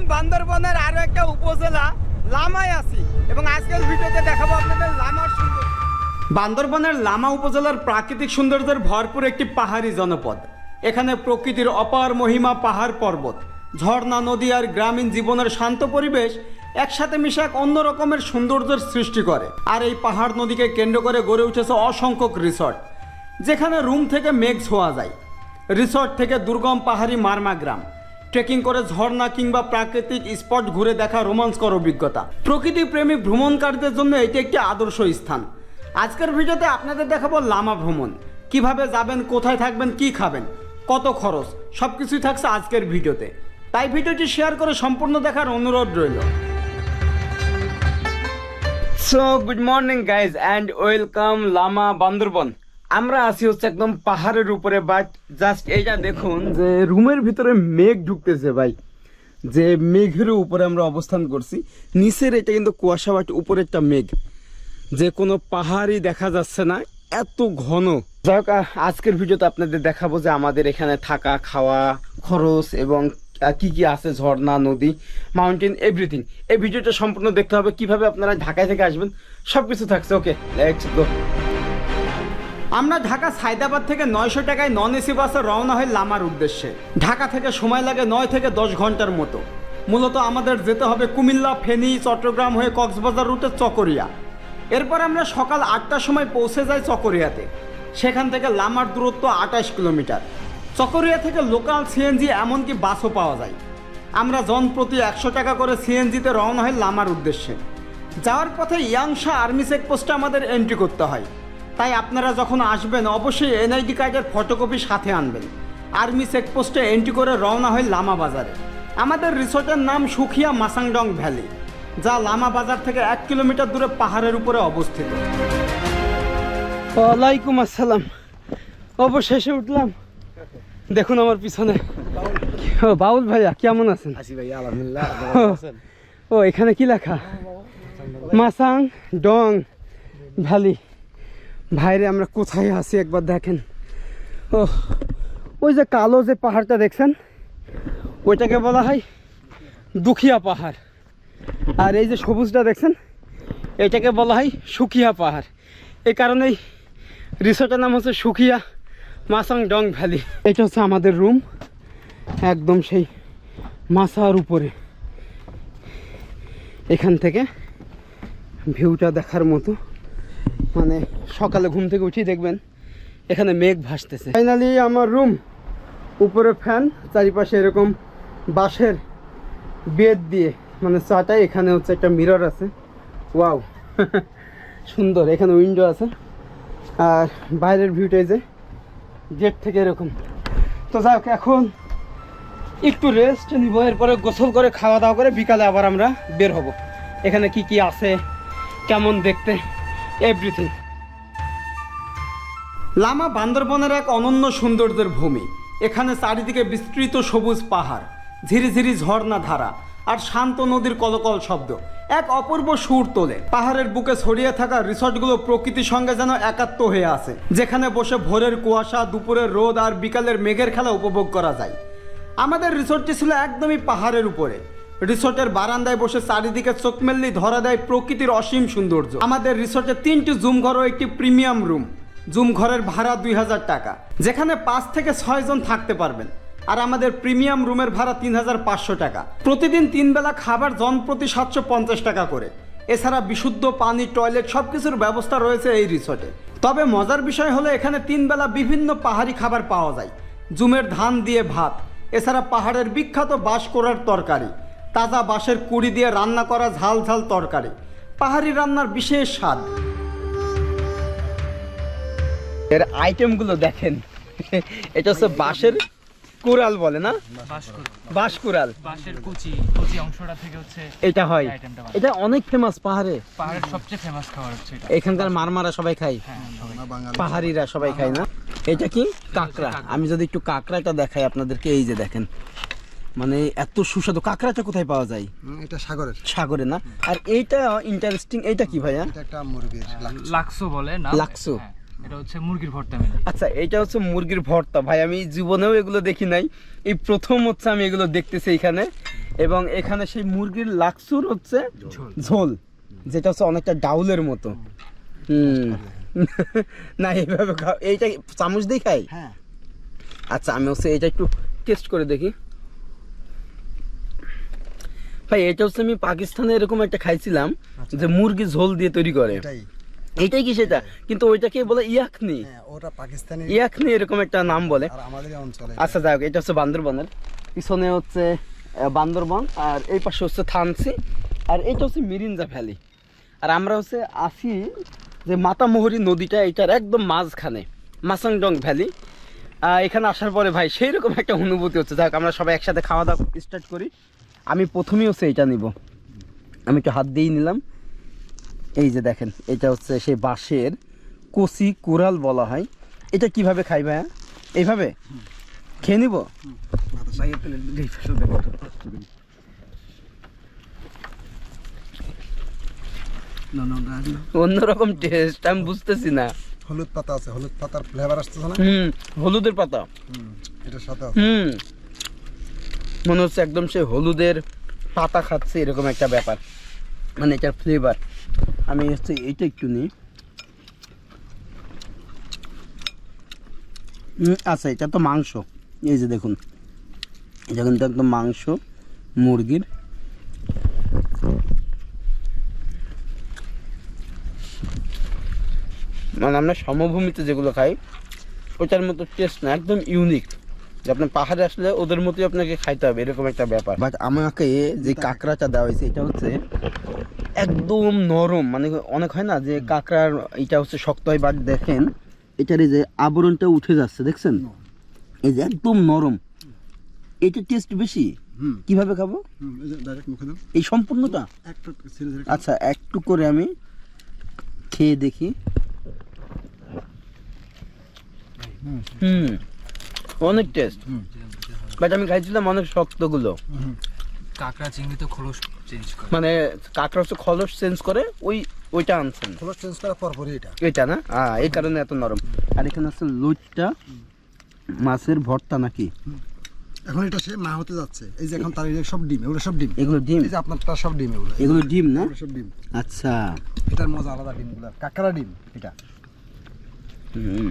এখন বান্দরবনের আরও একটা উপজেলা লামায় আছি এবং আজকের ভিডিওতে দেখাবো আপনাদের লামার সুন্দর বান্দরবনের লামা উপজেলার প্রাকৃতিক সৌন্দর্যের ভরপুর একটি পাহাড়ি জনপদ। এখানে প্রকৃতির অপার মহিমা পাহাড় পর্বত। ঝর্ণা, নদী আর গ্রামীণ জীবনের শান্ত পরিবেশ একসাথে মিশে এক অন্য রকমের সৌন্দর্যের সৃষ্টি করে। আর এই পাহাড় নদীকে কেন্দ্র করে গড়ে উঠেছে অসংখ্য রিসর্ট, যেখানে রুম থেকে মেঘ ছোঁয়া যায়। রিসর্ট থেকে দুর্গম পাহাড়ি মারমা গ্রাম। ট্রেকিং করে ঝর্ণা কিংবা প্রাকৃতিক স্পট ঘুরে দেখা রোমাঞ্চকর অভিজ্ঞতা। প্রকৃতি প্রেমী ভ্রমণকারীদের জন্য এটি একটি আদর্শ স্থান। আজকের ভিডিওতে আপনাদের দেখাবো লামা ভ্রমণ। কীভাবে যাবেন, কোথায় থাকবেন, কি খাবেন, কত খরচ সব কিছুই থাকছে আজকের ভিডিওতে। তাই ভিডিওটি শেয়ার করে সম্পূর্ণ দেখার অনুরোধ রইল। So good morning guys and welcome Lama Bandarban. আমরা আছি হচ্ছে একদম পাহাড়ের উপরে বাট জাস্ট এইটা দেখুন যে রুমের ভিতরে মেঘ ঢুকতেছে ভাই। যে মেঘের উপরে আমরা অবস্থান করছি। নিচের এটা কিন্তু কুয়াশা বাট উপরে একটা মেঘ। যে কোনো পাহাড়ই দেখা যাচ্ছে না, এত ঘন। যাই হোক আজকের ভিডিওতে আপনাদের দেখাবো যে আমাদের এখানে থাকা, খাওয়া, খরচ এবং কি কি আছে ঝর্ণা, নদী মাউন্টেন এভরিথিং এই ভিডিওটা সম্পূর্ণ দেখতে হবে। কীভাবে আপনারা ঢাকায় থেকে আসবেন সব কিছু থাকছে। ওকে লেটস গো আমরা ঢাকা সায়দাবাদ থেকে নয়শো টাকায় নন এসি বাসে রওনা হয় লামার উদ্দেশ্যে। ঢাকা থেকে সময় লাগে নয় থেকে দশ ঘণ্টার মতো। মূলত আমাদের যেতে হবে কুমিল্লা, ফেনী, চট্টগ্রাম হয়ে কক্সবাজার রুটে চকরিয়া। এরপর আমরা সকাল আটটার সময় পৌঁছে যাই চকরিয়াতে। সেখান থেকে লামার দূরত্ব আঠাশ কিলোমিটার। চকরিয়া থেকে লোকাল সিএনজি এমনকি বাসও পাওয়া যায়। আমরা জন প্রতি একশো টাকা করে সিএনজিতে রওনা হয় লামার উদ্দেশ্যে। যাওয়ার পথে ইয়াংশা আর্মি চেকপোস্টে আমাদের এন্ট্রি করতে হয়। তাই আপনারা যখন আসবেন অবশ্যই এনআইডি কার্ডের ফটোকপি সাথে আনবেন। আর্মি চেকপোস্টে এন্ট্রি করে রওনা হয় লামা বাজারে। আমাদের রিসোর্টের নাম সুখিয়া মাসাংডং ভ্যালি যা লামা বাজার থেকে এক কিলোমিটার দূরে পাহাড়ের উপরে অবস্থিত। ওয়ালাইকুম আসসালাম। অবশেষে উঠলাম। দেখুন আমার পিছনে। বাউল ভাইয়া কেমন আছেন? ও এখানে কি লেখা? মাসাং ডং ভ্যালি। ভাইরে, আমরা কোথায় আছি? একবার দেখেন। ও ওই যে কালো যে পাহাড়টা দেখছেন, ওইটাকে বলা হয় দুখিয়া পাহাড়। আর এই যে সবুজটা দেখছেন, এটাকে বলা হয় সুখিয়া পাহাড়। এই কারণেই রিসোর্টের নাম হচ্ছে সুখিয়া মাসাং ডং ভ্যালি। এটা হচ্ছে আমাদের রুম, একদম সেই মাসার উপরে। এখান থেকে ভিউটা দেখার মতো। মানে সকালে ঘুম থেকে উঠি দেখবেন এখানে মেঘ ভাসতেছে। ফাইনালি আমার রুম উপরে ফ্যান চারিপাশে এরকম বাঁশের বেড দিয়ে মানে চাটাই, এখানে হচ্ছে একটা মিরর আছে। ওয়াও সুন্দর, এখানে উইন্ডো আছে। আর বাইরের ভিউটা যে গেট থেকে এরকম। তো যাক এখন একটু রেস্ট নিব, এরপরে গোসল করে, খাওয়া দাওয়া করে বিকালে আবার আমরা বের হব। এখানে কি কি আছে, কেমন দেখতে? এভরিথিং লামা বান্দরবনের এক অনন্য সৌন্দর্যের ভূমি। এখানে চারিদিকে বিস্তৃত সবুজ পাহাড়, ঝিরিঝিরি ঝর্ণা ধারা আর শান্ত নদীর কলকল শব্দ। এক অপূর্ব সুর তোলে। পাহাড়ের বুকে ছড়িয়ে থাকা রিসর্টগুলো প্রকৃতির সঙ্গে যেন একাত্ম হয়ে আছে। যেখানে বসে ভোরের কুয়াশা, দুপুরের রোদ আর বিকালের মেঘের খেলা উপভোগ করা যায়। আমাদের রিসোর্টটি ছিল একদমই পাহাড়ের উপরে। রিসোর্টের বারান্দায় বসে চারিদিকে চোখ মেললি ধরা দেয় প্রকৃতির অসীম সৌন্দর্য। আমাদের রিসোর্টে তিনটি জুম ঘর ও একটি প্রিমিয়াম রুম। জুম ঘরের ভাড়া দুই হাজার টাকা। যেখানে পাঁচ থেকে ছয় জন থাকতে পারবেন। আর আমাদের প্রিমিয়াম রুমের ভাড়া তিন হাজার পাঁচশো টাকা। প্রতিদিন তিন বেলা খাবার জন প্রতি সাতশো পঞ্চাশ টাকা করে। এছাড়া বিশুদ্ধ পানি, টয়লেট সব কিছুর ব্যবস্থা রয়েছে এই রিসোর্টে। তবে মজার বিষয় হলো এখানে তিন বেলা বিভিন্ন পাহাড়ি খাবার পাওয়া যায়। জুমের ধান দিয়ে ভাত। এছাড়া পাহাড়ের বিখ্যাত বাস করার তরকারি। তাজা বাঁশের কুড়ি দিয়ে রান্না করা ঝাল ঝাল তরকারি। পাহাড়ি রান্নার বিশেষ স্বাদ। এর আইটেমগুলো দেখেন। এটা হচ্ছে বাঁশের কুড়াল বলে না? বাঁশ কুড়াল বাঁশের কুচি কুচি অংশটা থেকে হচ্ছে এটা হয়। এটা অনেক ফেমাস পাহাড়ে। পাহাড়ের সবচেয়ে ফেমাস খাবার হচ্ছে এটা। এখানকার মারমারা সবাই খায়। হ্যাঁ পাহাড়িরা সবাই খায় না? এটা কি? কাঁকড়া। আমি যদি একটু কাঁকড়াটা দেখাই আপনাদেরকে এই যে দেখেন। মানে এত সুস্বাদু। কাঁকড়াটা কোথায় পাওয়া যায়? এটা সাগরের। সাগরে না? আর এইটা ইন্টারেস্টিং এইটা কি ভাইয়া? এটা একটা মুরগির লাক্স। লাক্সো বলে না? লাক্সো। এটা হচ্ছে মুরগির ভর্তা আচ্ছা এটা হচ্ছে মুরগির ভর্তা। ভাই আমি জীবনেও এগুলো দেখি নাই। এই প্রথম হচ্ছে আমি এগুলো দেখতেছি এখানে এবং এখানে সেই মুরগির লাক্সুর হচ্ছে ঝোল। যেটা হচ্ছে অনেকটা ডাউলের মতো। হুম। না এইভাবে খাও। এইটা চামচ দিয়ে খাই? হ্যাঁ। আচ্ছা আমি হচ্ছে এটা একটু টেস্ট করে দেখি। ভাই এটা হচ্ছে আমি পাকিস্তানে এরকম একটা খাইছিলাম যে মুরগি ঝোল দিয়ে তৈরি করে। এটাই। কি সেটা? কিন্তু ওইটাকে বলে ইয়াকনি। হ্যাঁ ওটা পাকিস্তানি ইয়াকনি এরকম একটা নাম বলে। আর আমাদের অঞ্চলে। আচ্ছা যাই হোক এটা হচ্ছে বান্দরবনের। পিছনে হচ্ছে বান্দরবন আর এই পাশে হচ্ছে থানসি আর এটা হচ্ছে মিরিঞ্জা ভ্যালি। আর আমরা হচ্ছে আসি যে মাতামোহরি নদীটা এটার একদম মাঝখানে মাসাংডং ভ্যালি। এখানে আসার পরে ভাই সেই রকম একটা অনুভূতি হচ্ছে। যাই হোক আমরা সবাই একসাথে খাওয়া দাওয়া স্টার্ট করি। আমি প্রথমেই হচ্ছে এটা নিব। আমি একটু হাত দিয়েই নিলাম। এই যে দেখেন এটা হচ্ছে সেই বাঁশের কচি কোরাল বলা হয়। এটা কীভাবে খাই ভাইয়া? এইভাবে? খেয়ে নিব? অন্যরকম টেস্ট আমি বুঝতেছি না। হলুদ পাতা আছে হলুদ পাতার ফ্লেভার আসতেছে না? হুম হলুদের পাতা। হুম এটার সাথে হুম। মনে হচ্ছে একদম সে হলুদের পাতা খাচ্ছে, এরকম একটা ব্যাপার। মানে এটার ফ্লেভার আমি হচ্ছে এইটা একটু নিই। আচ্ছা এটা তো মাংস। এই যে দেখুন, এটা কিন্তু একদম মাংস, মুরগির। মানে আমরা সমভূমিতে যেগুলো খাই, ওটার মতো টেস্ট না, একদম ইউনিক যে আপনি পাহাড়ে আসলে ওদের মতোই আপনাকে খাইতে হবে এরকম একটা ব্যাপার। বাট আমাকে যে কাঁকড়াটা দেওয়া হয়েছে এটা হচ্ছে একদম নরম। মানে অনেক হয় না যে কাঁকড়ার এটা হচ্ছে শক্ত হয় বাট দেখেন এটার এই যে আবরণটা উঠে যাচ্ছে দেখছেন? এই যে একদম নরম। এটা টেস্ট বেশি? হুম। কীভাবে খাব? এই যে ডাইরেক্ট মুখে দাও। এই সম্পূর্ণটা? আচ্ছা একটু করে আমি খেয়ে দেখি। হুম। অনেক টেস্ট বাট আমি খাইছিলাম অনেক শক্তগুলো। কাঁকড়া চিংড়ি তো খোলস চেঞ্জ করে। মানে কাঁকড়া হচ্ছে খলস চেঞ্জ করে ওই ওইটা আনছেন। খোলস চেঞ্জ করার পর পরই এটা। এটা না? হ্যাঁ এই কারণে এত নরম। আর এখানে আছে লুচটা মাছের ভর্তা নাকি? এখন এটা সে মা হতে যাচ্ছে। এই যে এখন তার সব ডিম এগুলো সব ডিম। এগুলো ডিম? এই যে আপনার তার সব ডিম এগুলো। এগুলো ডিম না? সব ডিম। আচ্ছা। এটার মজা আলাদা ডিমগুলো কাঁকড়া ডিম এটা। হুম।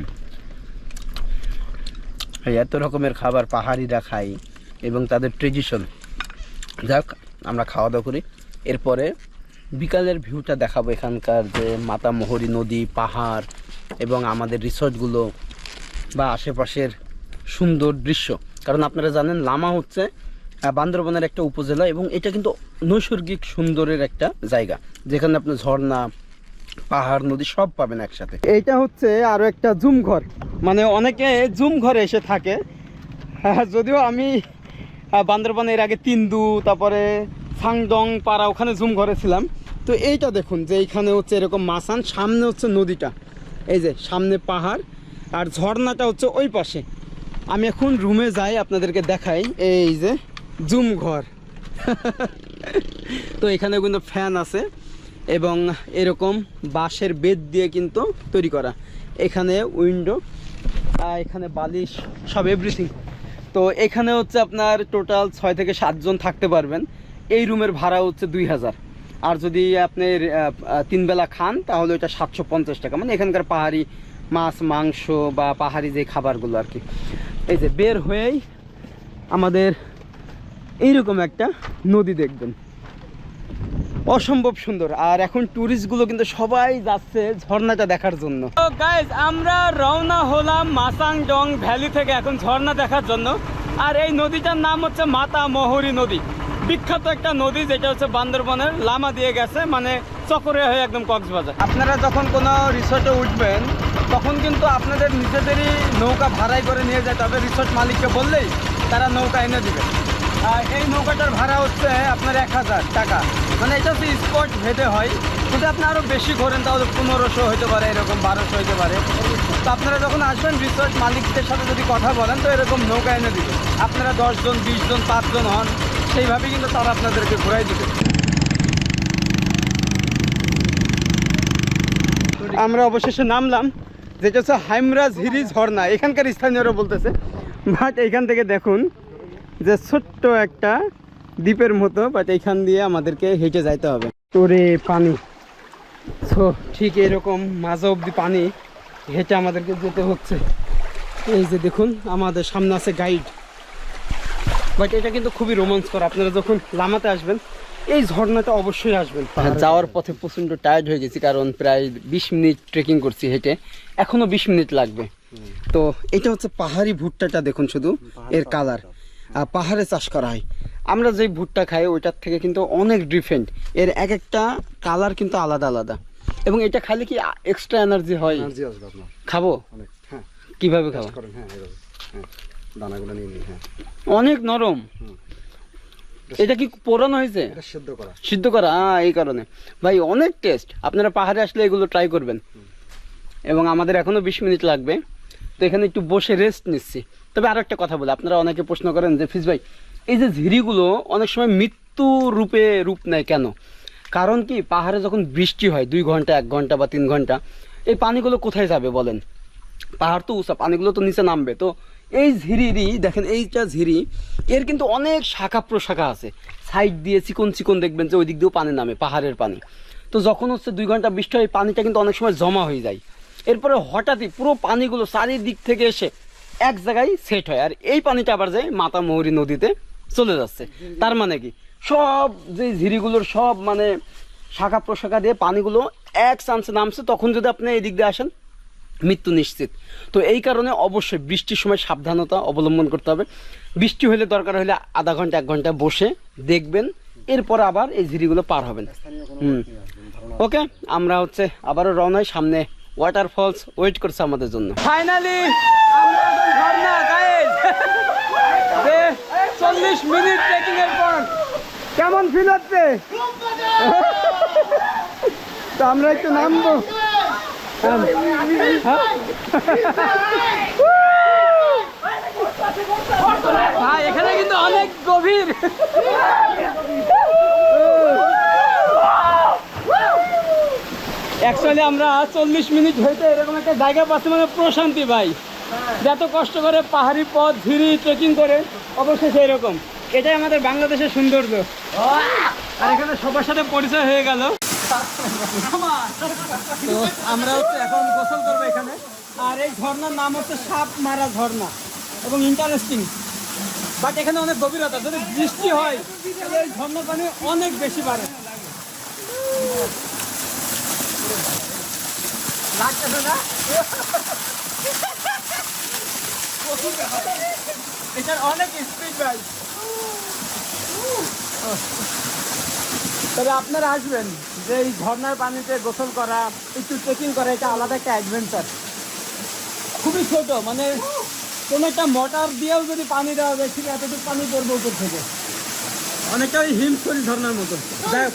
এত রকমের খাবার পাহাড়িরা খায় এবং তাদের ট্রেডিশন যাক, আমরা খাওয়া দাওয়া করি। এরপরে বিকালের ভিউটা দেখাবো এখানকার যে মাতামোহরি নদী, পাহাড় এবং আমাদের রিসর্টগুলো বা আশেপাশের সুন্দর দৃশ্য। কারণ আপনারা জানেন, লামা হচ্ছে বান্দরবনের একটা উপজেলা এবং এটা কিন্তু নৈসর্গিক সুন্দরের একটা জায়গা। যেখানে আপনার ঝর্ণা পাহাড় নদী সব পাবেন একসাথে। এইটা হচ্ছে আরও একটা জুম ঘর মানে অনেকে জুম ঘরে এসে থাকে। হ্যাঁ, যদিও আমি বান্দরবানে এর আগে তিন্দু তারপরে ফাংডং পাড়া ওখানে জুম ঘরে ছিলাম। তো এইটা দেখুন যে এইখানে হচ্ছে এরকম মাসান সামনে হচ্ছে নদীটা। এই যে সামনে পাহাড় আর ঝর্ণাটা হচ্ছে ওই পাশে। আমি এখন রুমে যাই আপনাদেরকে দেখাই। এই যে জুম ঘর তো এখানে কিন্তু ফ্যান আছে। এবং এরকম বাঁশের বেদ দিয়ে কিন্তু তৈরি করা। এখানে উইন্ডো এখানে বালিশ সব এভরিথিং তো এখানে হচ্ছে আপনার টোটাল ছয় থেকে সাতজন থাকতে পারবেন। এই রুমের ভাড়া হচ্ছে দুই হাজার। আর যদি আপনি আহ, আহ, তিন বেলা খান তাহলে ওইটা সাতশো পঞ্চাশ টাকা। মানে এখানকার পাহাড়ি মাছ মাংস বা পাহাড়ি যে খাবারগুলো আর কি। এই যে বের হয়েই আমাদের এইরকম একটা নদী দেখবেন। অসম্ভব সুন্দর। আর এখন ট্যুরিস্টগুলো কিন্তু সবাই যাচ্ছে ঝর্ণাটা দেখার জন্য। তো গাইজ আমরা রওনা হলাম মাসাংডং ভ্যালি থেকে এখন ঝর্ণা দেখার জন্য। আর এই নদীটার নাম হচ্ছে মাতা মহরী নদী। বিখ্যাত একটা নদী যেটা হচ্ছে বান্দরবনের লামা দিয়ে গেছে মানে চকরে হয়ে একদম কক্সবাজার। আপনারা যখন কোনো রিসোর্টে উঠবেন তখন কিন্তু আপনাদের নিজেদেরই নৌকা ভাড়াই করে নিয়ে যেতে হবে। রিসোর্ট মালিককে বললেই তারা নৌকা এনে দিবে। এই নৌকাটার ভাড়া হচ্ছে আপনার এক হাজার টাকা। মানে এটা হচ্ছে স্পট ভেদে হয় যদি আপনি আরও বেশি ঘোরেন তাহলে পনেরোশো হতে পারে, এরকম বারোশো হতে পারে। তো আপনারা যখন আসবেন রিসোর্ট মালিকদের সাথে যদি কথা বলেন, তো এরকম নৌকা এনে দিবে। আপনারা দশজন, বিশজন, পাঁচজন হন, সেইভাবে কিন্তু তারা আপনাদেরকে ঘুরাই দিবে। আমরা অবশেষে নামলাম, যেটা হচ্ছে হাইমরাজ হিরি ঝর্ণা এখানকার স্থানীয়রা বলতেছে। বাট এখান থেকে দেখুন যে ছোট্ট একটা দ্বীপের মতো বাট এইখান দিয়ে আমাদেরকে হেঁটে যাইতে হবে। তোরে পানি। তো ঠিক এরকম মাঝে অব্দি পানি হেঁটে আমাদেরকে যেতে হচ্ছে। এই যে দেখুন আমাদের সামনে আছে গাইড বাট এটা কিন্তু খুবই রোমাঞ্চকর। আপনারা যখন লামাতে আসবেন এই ঝর্ণাটা অবশ্যই আসবেন। যাওয়ার পথে প্রচণ্ড টায়ার্ড হয়ে গেছি কারণ প্রায় বিশ মিনিট ট্রেকিং করছি হেঁটে। এখনও বিশ মিনিট লাগবে। তো এটা হচ্ছে পাহাড়ি ভুট্টাটা দেখুন শুধু এর কালার পাহাড়ে চাষ করা হয়। আমরা যে ভুট্টা খাই ওইটার থেকে কিন্তু অনেক ডিফারেন্ট এর এক একটা কালার কিন্তু আলাদা আলাদা। এবং এটা খাইলে কি এক্সট্রা এনার্জি হয়? খাব? হ্যাঁ। কীভাবে খাব? হ্যাঁ হ্যাঁ দানাগুলো নিয়ে নিন হ্যাঁ। অনেক নরম। এটা কি পোড়ানো হয়েছে? সিদ্ধ করা। সিদ্ধ করা এই কারণে। ভাই অনেক টেস্ট আপনারা পাহাড়ে আসলে এগুলো ট্রাই করবেন। এবং আমাদের এখনও বিশ মিনিট লাগবে। তো এখানে একটু বসে রেস্ট নিচ্ছি। তবে আরও একটা কথা বলে, আপনারা অনেকে প্রশ্ন করেন যে, ফিজ ভাই, এই যে ঝিরিগুলো অনেক সময় মৃত্যু রূপে রূপ নেয় কেন? কারণ কি, পাহাড়ে যখন বৃষ্টি হয়, দুই ঘণ্টা, এক ঘণ্টা বা তিন ঘণ্টা, এই পানিগুলো কোথায় যাবে বলেন? পাহাড় তো উঁচা, পানিগুলো তো নিচে নামবে। তো এই ঝিরিরই, দেখেন এইটা ঝিরি, এর কিন্তু অনেক শাখা প্রশাখা আছে। সাইড দিয়ে চিকন চিকন দেখবেন যে ওই দিক দিয়েও পানি নামে, পাহাড়ের পানি। তো যখন হচ্ছে দুই ঘণ্টা বৃষ্টি হয় পানিটা কিন্তু অনেক সময় জমা হয়ে যায়। এরপরে হঠাৎই পুরো পানিগুলো চারিদিক থেকে এসে এক জায়গায় সেট হয়। আর এই পানিটা আবার যায় মাতামহুরী নদীতে চলে যাচ্ছে। তার মানে কি? সব যে ঝিরিগুলোর সব মানে শাখা প্রশাখা দিয়ে পানিগুলো এক চান্সে নামছে তখন যদি আপনি এই দিক দিয়ে আসেন মৃত্যু নিশ্চিত। তো এই কারণে অবশ্যই বৃষ্টির সময় সাবধানতা অবলম্বন করতে হবে। বৃষ্টি হলে দরকার হলে আধা ঘণ্টা এক ঘণ্টা বসে দেখবেন এরপর আবার এই ঝিরিগুলো পার হবেন। হুম। ওকে আমরা হচ্ছে আবারও রওনায় সামনে ওয়াটারফলস ওয়েট করছে আমাদের জন্য। ফাইনালি চল্লিশ মিনিট ট্রেকিং এর পর কেমন ফিল হচ্ছে? তো আমরা একটু নামবো। ভাই, এখানে কিন্তু অনেক গভীর। অ্যাকচুয়ালি আমরা চল্লিশ মিনিট হইতে এরকম একটা জায়গা পাচ্ছি মানে প্রশান্তি ভাই। যত কষ্ট করে পাহাড়ি পথ ঝিরি ট্রেকিং করে অবশ্যই সেই রকম এটাই আমাদের বাংলাদেশের সৌন্দর্য। আর এখানে সবার সাথে পরিচয় হয়ে গেল। তো আমরা হচ্ছে এখন গোসল করব এখানে। আর এই ঝর্ণার নাম হচ্ছে সাপ মারা ঝর্ণা এবং ইন্টারেস্টিং বাট এখানে অনেক গভীরতা যদি বৃষ্টি হয় তাহলে এই ঝর্ণার পানি অনেক বেশি বাড়ে। অনেক স্পিড তবে আপনারা আসবেন যে এই ঝর্নার পানিতে গোসল করা একটু ট্রেকিং করা এটা আলাদা একটা অ্যাডভেঞ্চার খুবই ছোট মানে কোনো একটা মোটর দিয়েও যদি পানি দেওয়া যায় ঠিক এতটুকু পানি পড়বে উপর থেকে। অনেকটা ওই হিমশরী ঝর্ণার মতো। হোক,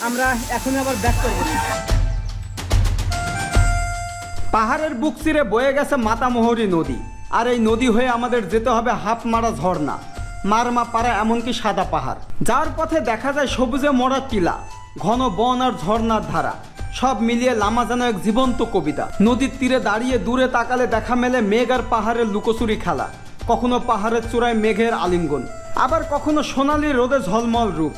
আমরা এখন আবার ব্যাক করব। পাহাড়ের বুক চিরে বয়ে গেছে মাতামোহরী নদী। আর এই নদী হয়ে আমাদের যেতে হবে হাফমারা ঝর্ণা। মারমা পাড়া এমনকি সাদা পাহাড়। যার পথে দেখা যায় সবুজে মরা টিলা, ঘন বন আর ঝর্ণার ধারা। সব মিলিয়ে লামা যেন এক জীবন্ত কবিতা। নদীর তীরে দাঁড়িয়ে দূরে তাকালে দেখা মেলে মেঘ আর পাহাড়ের লুকোচুরি খেলা। কখনো পাহাড়ের চূড়ায় মেঘের আলিঙ্গন, আবার কখনো সোনালি রোদে ঝলমল রূপ।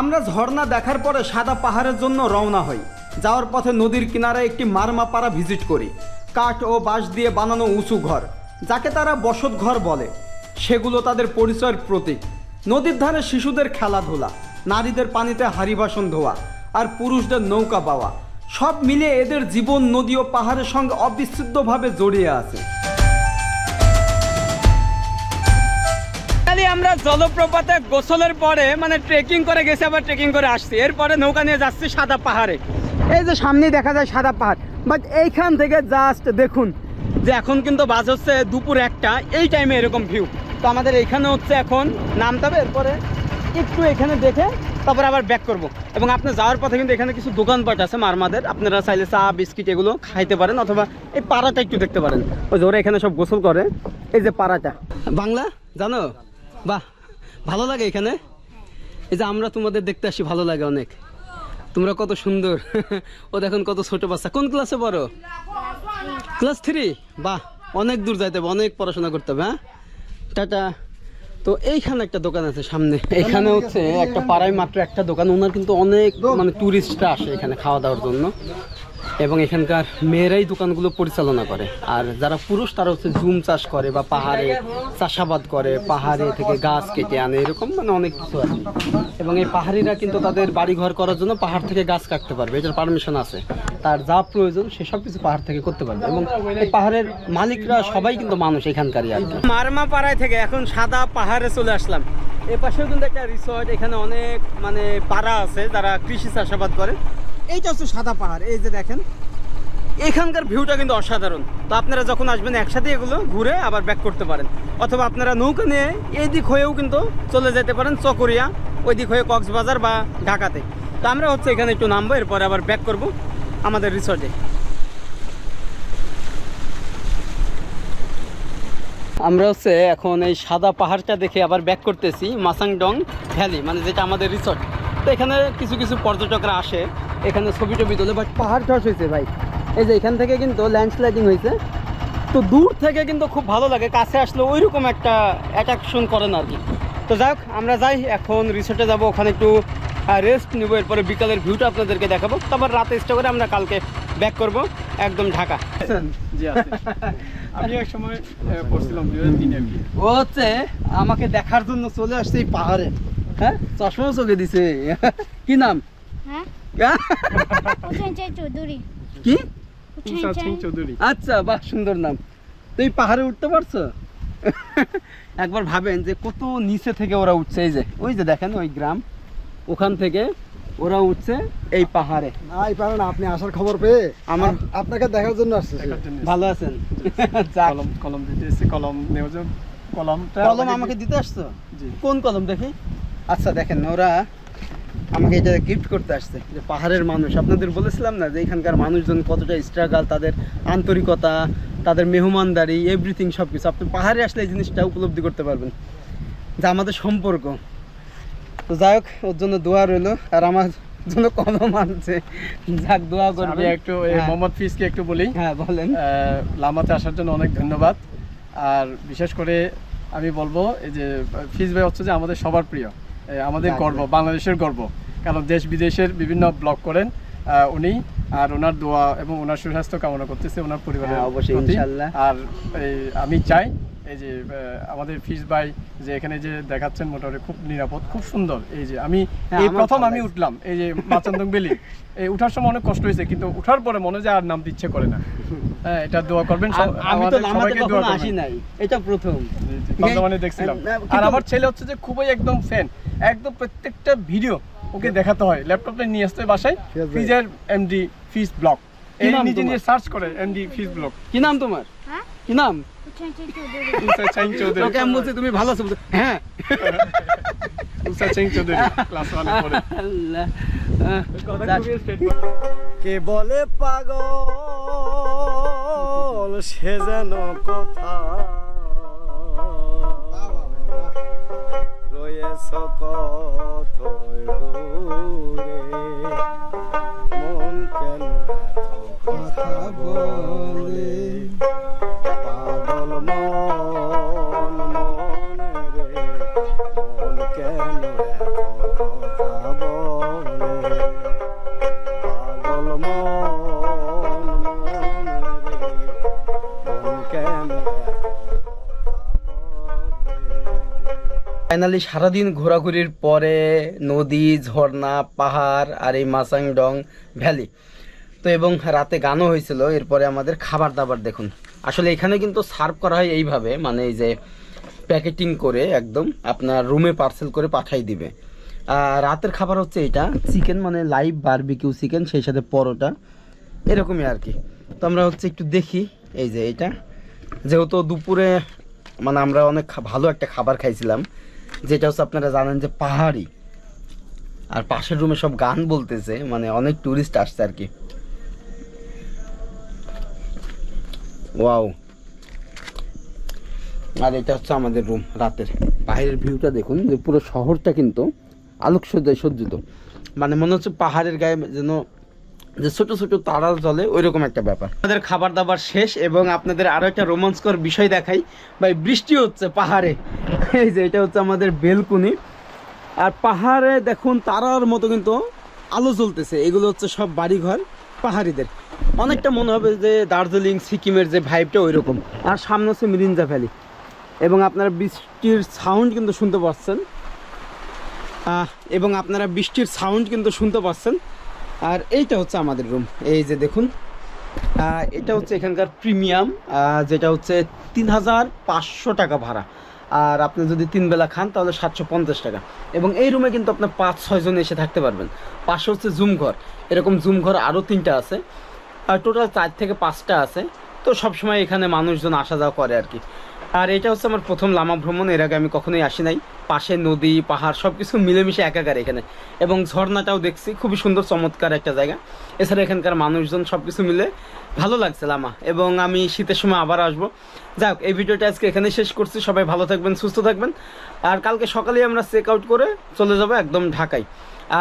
আমরা ঝর্ণা দেখার পরে সাদা পাহাড়ের জন্য রওনা হই। যাওয়ার পথে নদীর কিনারে একটি মারমাপাড়া ভিজিট করি। কাঠ ও বাঁশ দিয়ে বানানো উঁচু ঘর, যাকে তারা বসত ঘর বলে। সেগুলো তাদের পরিচয়ের প্রতীক। নদীর ধারে শিশুদের খেলাধুলা, নারীদের পানিতে হাড়ি বাসন ধোয়া আর পুরুষদের নৌকা পাওয়া সব মিলিয়ে এদের জীবন নদী ও পাহাড়ের সঙ্গে অবিচ্ছেদ্যভাবে জড়িয়ে আছে। আমরা জলপ্রপাতে গোসলের পরে মানে ট্রেকিং করে গেছি, আবার ট্রেকিং করে আসছি। এরপরে নৌকা নিয়ে যাচ্ছি সাদা পাহাড়ে। এই যে সামনেই দেখা যায় সাদা পাহাড়। বাট এইখান থেকে জাস্ট দেখুন। যে এখন কিন্তু বাস হচ্ছে দুপুর একটা, এই টাইমে এরকম ভিউ তো আমাদের এইখানে হচ্ছে এখন নামতে হবে, এরপরে একটু এখানে দেখে তারপর আবার ব্যাক করব। এবং আপনি যাওয়ার পথে কিন্তু এখানে কিছু দোকানপাট আছে মারমাদের। আপনারা চাইলে চা, বিস্কিট এগুলো খাইতে পারেন অথবা এই পাড়াটা একটু দেখতে পারেন। ওই ওরা এখানে সব গোসল করে। এই যে পাড়াটা। বাংলা, জানো? বাহ, ভালো লাগে এখানে। এই যে আমরা তোমাদের দেখতে আসি, ভালো লাগে অনেক। তোমরা কত সুন্দর। ও দেখুন কত ছোট বাচ্চা। কোন ক্লাসে পড়ো? ক্লাস থ্রি বাহ, অনেক দূর যাইতে হবে, অনেক পড়াশোনা করতে হবে হ্যাঁ? টাটা। তো এইখানে একটা দোকান আছে সামনে। এখানে হচ্ছে একটা পাড়ায় মাত্র একটা দোকান। ওনার কিন্তু অনেক মানে টুরিস্টরা আসে এখানে খাওয়া দাওয়ার জন্য। এবং এখানকার মেয়েরাই দোকানগুলো পরিচালনা করে। আর যারা পুরুষ, তারা হচ্ছে জুম চাষ করে বা পাহাড়ে চাষাবাদ করে, পাহাড়ে থেকে গাছ কেটে আনে, এরকম মানে অনেক কিছু আছে। এবং এই পাহাড়িরা কিন্তু তাদের বাড়ি ঘর করার জন্য পাহাড় থেকে গাছ কাটতে পারবে, এটার পারমিশন আছে। তার যা প্রয়োজন সেসব কিছু পাহাড় থেকে করতে পারবে। এবং এই পাহাড়ের মালিকরা সবাই কিন্তু মানুষ এখানকারই আর কি। মারমা পাড়ায় থেকে এখন সাদা পাহাড়ে চলে আসলাম। এ পাশেও কিন্তু একটা রিসর্ট এখানে অনেক মানে পাড়া আছে, যারা কৃষি চাষাবাদ করে। এইটা হচ্ছে সাদা পাহাড়, এই যে দেখেন। এখানকার ভিউটা কিন্তু অসাধারণ। তো আপনারা যখন আসবেন একসাথে এগুলো ঘুরে আবার ব্যাক করতে পারেন। অথবা আপনারা নৌকা নিয়ে এই দিক হয়েও কিন্তু চলে যেতে পারেন চকরিয়া, ওই দিক হয়ে কক্সবাজার বা ঢাকাতে। তো আমরা হচ্ছে এখানে একটু নামবো, এরপরে আবার ব্যাক করব আমাদের রিসর্টে আমরা হচ্ছে এখন এই সাদা পাহাড়টা দেখে আবার ব্যাক করতেছি, মাসাংডং ভ্যালি মানে যেটা আমাদের রিসর্ট তো এখানে কিছু কিছু পর্যটকরা আসে। এখানে ছবি টবি তোলে বাট পাহাড় ধস হয়েছে ভাই। এই যে এখান থেকে কিন্তু ল্যান্ডস্লাইডিং হয়েছে। তো দূর থেকে কিন্তু খুব ভালো লাগে কাছে আসলে ওই রকম একটা অ্যাট্রাকশন করে না আর কি। তো যাই হোক, আমরা যাই এখন রিসোর্টে যাব ওখানে একটু রেস্ট নেব এরপরে বিকালের ভিউটা আপনাদেরকে দেখাবো। তারপর রাতে স্টে করে আমরা কালকে ব্যাক করব একদম ঢাকা। আমি এক সময় পড়ছিলাম ও হচ্ছে আমাকে দেখার জন্য চলে আসছে এই পাহাড়ে। হ্যাঁ? চশমাও চলে দিছে। কি নাম? হ্যাঁ? চৌধুরী। কি? চৌধুরী। আচ্ছা বাহ সুন্দর নাম। তুই পাহাড়ে উঠতে পারছ? একবার ভাবেন যে কত নিচে থেকে ওরা উঠছে এই যে ওই যে দেখেন ওই গ্রাম। ওখান থেকে ওরা উঠছে এই পাহাড়ে। না এই পারে না আপনি আসার খবর পেয়ে আমার- আপনাকে দেখার জন্য আসছে। ভালো আছেন। কলম কলম দিতে এসেছি কলম জন্য। কলমটা কলম আমাকে দিতে আসছো? কোন কলম দেখি? আচ্ছা দেখেন ওরা আমাকে এটা গিফট করতে আসছে। যে পাহাড়ের মানুষ। আপনাদের বলেছিলাম না যে এখানকার মানুষজন কতটা স্ট্রাগল তাদের আন্তরিকতা তাদের মেহমানদারি এভরিথিং সব কিছু আপনি পাহাড়ে আসলে এই জিনিসটা উপলব্ধি করতে পারবেন। যা আমাদের সম্পর্ক। তো যাই হোক ওর জন্য দোয়া রইল। আর আমার জন্য কলম মানছে যাক দোয়া করবে। একটু মোহাম্মদ ফিজকে একটু বলি। হ্যাঁ বলেন। লামাতে আসার জন্য অনেক ধন্যবাদ। আর বিশেষ করে আমি বলব এই যে ফিজ ভাই হচ্ছে যে আমাদের সবার প্রিয়। আমাদের গর্ব বাংলাদেশের গর্ব। কারণ দেশ বিদেশের বিভিন্ন ব্লগ করেন আহ, উনি আর ওনার দোয়া এবং ওনার সুস্বাস্থ্য কামনা করতেছে ওনার পরিবারের হ্যাঁ, অবশ্যই, ইনশাআল্লাহ। আর এই আমি চাই এই যে আমাদের ফিজ ভাই যে এখানে যে দেখাচ্ছেন মোটামুটি খুব নিরাপদ খুব সুন্দর। এই যে আমি হ্যাঁ, এই প্রথম আমি উঠলাম এই যে মাচান্দং বেলি। এই উঠার সময় অনেক কষ্ট হয়েছে কিন্তু উঠার পরে মনে হয় যে আর নাম দিচ্ছে করে না। হ্যাঁ এটা দোয়া করবেন আমি তো দোয়া কখনো আসি নাই এটা প্রথম। জি, দেখছিলাম। আর আমার ছেলে হচ্ছে যে খুবই একদম ফ্যান একদম প্রত্যেকটা ভিডিও ওকে দেখাতে হয়। ল্যাপটপে নিয়ে আসতে হয় বাসায়। ফিজের এমডি ফিজ ব্লগ এই নিজে নিয়ে সার্চ করে এমডি ফিজ ব্লগ কি নাম তোমার? হ্যাঁ? কি নাম? উষা চাইং চৌধুরী। তোকে আমি বলছি তুমি ভালো আছো? বলছে, হ্যাঁ। উষা চাইং চৌধুরী ক্লাস ওয়ানে পড়ে কে বলে পাগল সে যেন কোথা রয়েছ কত মন কেন কথা বলে? ফাইনালি সারাদিন ঘোরাঘুরির পরে নদী, ঝর্ণা, পাহাড় আর এই মাসাংডং ভ্যালি। তো এবং রাতে গানও হয়েছিল, এরপরে আমাদের খাবার দাবার দেখুন। আসলে এখানে কিন্তু সার্ভ করা হয় এইভাবে মানে এই যে প্যাকেটিং করে একদম আপনার রুমে পার্সেল করে পাঠাই দিবে। রাতের খাবার হচ্ছে এটা, চিকেন মানে লাইভ বারবিকিউ চিকেন সেই সাথে পরোটা, এরকমই আর কি তো আমরা হচ্ছে একটু দেখি এই যে এটা। যেহেতু দুপুরে মানে আমরা অনেক ভালো একটা খাবার খাইছিলাম, যেটা হচ্ছে আপনারা জানেন যে পাহাড়ি। আর পাশের রুমে সব গান বলতেছে মানে অনেক টুরিস্ট আসছে আর কি ওয়াও আর এটা হচ্ছে আমাদের রুম রাতের। বাইরের ভিউটা দেখুন, যে পুরো শহরটা কিন্তু আলোকসজ্জায় সজ্জিত। মানে মনে হচ্ছে পাহাড়ের গায়ে যেন যে ছোট ছোট তারা জলে ওইরকম একটা ব্যাপার। আমাদের খাবার দাবার শেষ এবং আপনাদের আরও একটা রোমাঞ্চকর বিষয় দেখাই। ভাই, বৃষ্টি হচ্ছে পাহাড়ে। এই যে, এটা হচ্ছে আমাদের বেলকুনি। আর পাহাড়ে দেখুন, তারার মতো কিন্তু আলো জ্বলতেছে। এগুলো হচ্ছে সব বাড়িঘর পাহাড়িদের। অনেকটা মনে হবে যে দার্জিলিং, সিকিমের যে ভাইবটা ওই রকম আর সামনে হচ্ছে মিরিঞ্জা ভ্যালি এবং আপনারা বৃষ্টির সাউন্ড কিন্তু শুনতে পাচ্ছেন। এবং আপনারা বৃষ্টির সাউন্ড কিন্তু শুনতে পাচ্ছেন। আর এইটা হচ্ছে আমাদের রুম এই যে দেখুন। এটা হচ্ছে এখানকার প্রিমিয়াম যেটা হচ্ছে তিন হাজার পাঁচশো টাকা ভাড়া। আর আপনি যদি তিন বেলা খান, তাহলে সাতশো পঞ্চাশ টাকা। এবং এই রুমে কিন্তু আপনার পাঁচ ছয়জন এসে থাকতে পারবেন। পাশে হচ্ছে জুম ঘর। এরকম জুম ঘর আরও তিনটা আছে। টোটাল চার থেকে পাঁচটা আছে। তো সবসময় এখানে মানুষজন আসা যাওয়া করে আর কি। আর এটা হচ্ছে আমার প্রথম লামা ভ্রমণ, এর আগে আমি কখনোই আসি নাই। পাশে নদী, পাহাড় সব কিছু মিলেমিশে একাকার এখানে। এবং ঝর্ণাটাও দেখছি, খুবই সুন্দর, চমৎকার একটা জায়গা। এছাড়া এখানকার মানুষজন সব কিছু মিলে ভালো লাগছে লামা। এবং আমি শীতের সময় আবার আসব। যাক এই ভিডিওটা আজকে এখানে শেষ করছি। সবাই ভালো থাকবেন, সুস্থ থাকবেন। আর কালকে সকালেই আমরা চেক আউট করে চলে যাব একদম ঢাকায়।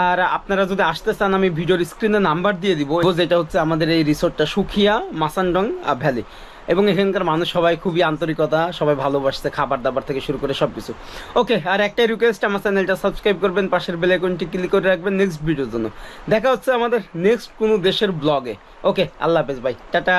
আর আপনারা যদি আসতে চান, আমি ভিডিওর স্ক্রিনে নাম্বার দিয়ে দিব। যেটা হচ্ছে আমাদের এই রিসোর্টটা সুখিয়া, মাসানডং ভ্যালি। এবং এখানকার মানুষ সবাই খুবই আন্তরিকতা, সবাই ভালোবাসছে খাবার দাবার থেকে শুরু করে সব কিছু ওকে, আর একটাই রিকোয়েস্ট আমার চ্যানেলটা সাবস্ক্রাইব করবেন, পাশের বেল আইকনটি ক্লিক করে রাখবেন নেক্সট ভিডিওর জন্য। দেখা হচ্ছে আমাদের নেক্সট কোনো দেশের ব্লগে ওকে, আল্লাহ হাফেজ ভাই টাটা।